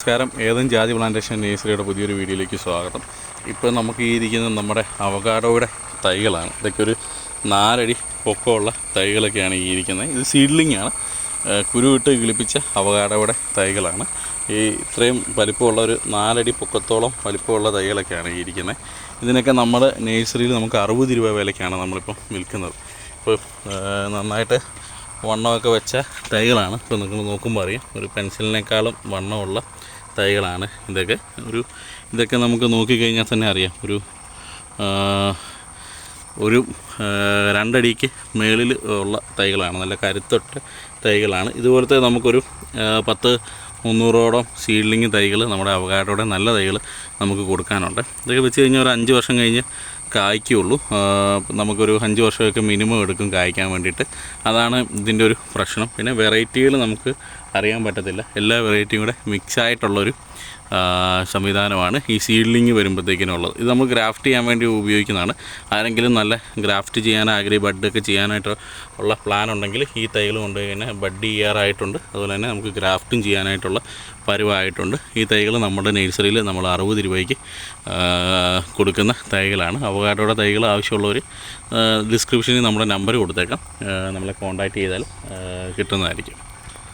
നമസ്കാരം. ഏതും ജാതി പ്ലാന്റേഷൻ നേഴ്സറിയുടെ പുതിയൊരു വീഡിയോയിലേക്ക് സ്വാഗതം. ഇപ്പോൾ നമുക്ക് ഈ ഇരിക്കുന്നത് നമ്മുടെ അവകാഡോയുടെ തൈകളാണ്. ഇതൊക്കെ ഒരു നാലടി പൊക്കമുള്ള തൈകളൊക്കെയാണ് ഈ ഇരിക്കുന്നത്. ഇത് സീഡ്ലിംഗ് ആണ്. കുരുവിട്ട് കിളിപ്പിച്ച അവകാഡോയുടെ തൈകളാണ്. ഈ ഇത്രയും വലിപ്പമുള്ള ഒരു നാലടി പൊക്കത്തോളം വലിപ്പമുള്ള തൈകളൊക്കെയാണ് ഈ ഇരിക്കുന്നത്. ഇതിനൊക്കെ നമ്മൾ നേഴ്സറിയിൽ നമുക്ക് അറുപത് രൂപ വിലയ്ക്കാണ് നമ്മളിപ്പം വിൽക്കുന്നത്. ഇപ്പോൾ നന്നായിട്ട് വണ്ണമൊക്കെ വെച്ച തൈകളാണ്. ഇപ്പോൾ നിങ്ങൾ നോക്കുമ്പോൾ അറിയാം. ഒരു പെൻസിലിനേക്കാളും വണ്ണമുള്ള തൈകളാണ് ഇതൊക്കെ. ഒരു ഇതൊക്കെ നമുക്ക് നോക്കിക്കഴിഞ്ഞാൽ തന്നെ അറിയാം. ഒരു ഒരു രണ്ടടിക്ക് മേളിൽ ഉള്ള തൈകളാണ്. നല്ല കരുത്തൊട്ട തൈകളാണ്. ഇതുപോലത്തെ നമുക്കൊരു പത്ത് മുന്നൂറോളം സീഡ്ലിങ് തൈകൾ നമ്മുടെ അവകാടോടെ നല്ല തൈകൾ നമുക്ക് കൊടുക്കാനുണ്ട്. ഇതൊക്കെ വെച്ച് കഴിഞ്ഞാൽ ഒരു അഞ്ച് വർഷം കഴിഞ്ഞ് കായ്ക്കുള്ളൂ. നമുക്കൊരു അഞ്ച് വർഷമൊക്കെ മിനിമം എടുക്കും കായ്ക്കാൻ വേണ്ടിയിട്ട്. അതാണ് ഇതിന്റെ ഒരു പ്രശ്നം. പിന്നെ വെറൈറ്റികൾ നമുക്ക് അറിയാൻ പറ്റത്തില്ല. എല്ലാ വെറൈറ്റിയും കൂടെ മിക്സ് ആയിട്ടുള്ളൊരു ആ, സംവിധാനമാണ് ഈ സീഡ്ലിങ് വരുമ്പോഴത്തേക്കിനുള്ളത്. ഇത് നമ്മൾ ഗ്രാഫ്റ്റ് ചെയ്യാൻ വേണ്ടി ഉപയോഗിക്കുന്നതാണ്. ആരെങ്കിലും നല്ല ഗ്രാഫ്റ്റ് ചെയ്യാൻ ആഗ്രഹി ബഡൊക്കെ ചെയ്യാനായിട്ട് ഉള്ള പ്ലാൻ ഉണ്ടെങ്കിൽ ഈ തൈകൾ കൊണ്ട് തന്നെ ബഡ് ചെയ്യാറായിട്ടുണ്ട്. അതുപോലെ തന്നെ നമുക്ക് ഗ്രാഫ്റ്റും ചെയ്യാനായിട്ടുള്ള പരുവായിട്ടുണ്ട്. ഈ തൈകൾ നമ്മുടെ നഴ്സറിയിൽ നമ്മൾ അറുപത് രൂപയ്ക്ക് കൊടുക്കുന്ന തൈകളാണ് അവകാട്ടോടെ തൈകൾ ആവശ്യമുള്ളവർ ഡിസ്ക്രിപ്ഷനിൽ നമ്മുടെ നമ്പർ കൊടുത്തേക്കാം. നമ്മളെ കോൺടാക്റ്റ് ചെയ്താൽ കിട്ടുന്നതായിരിക്കും.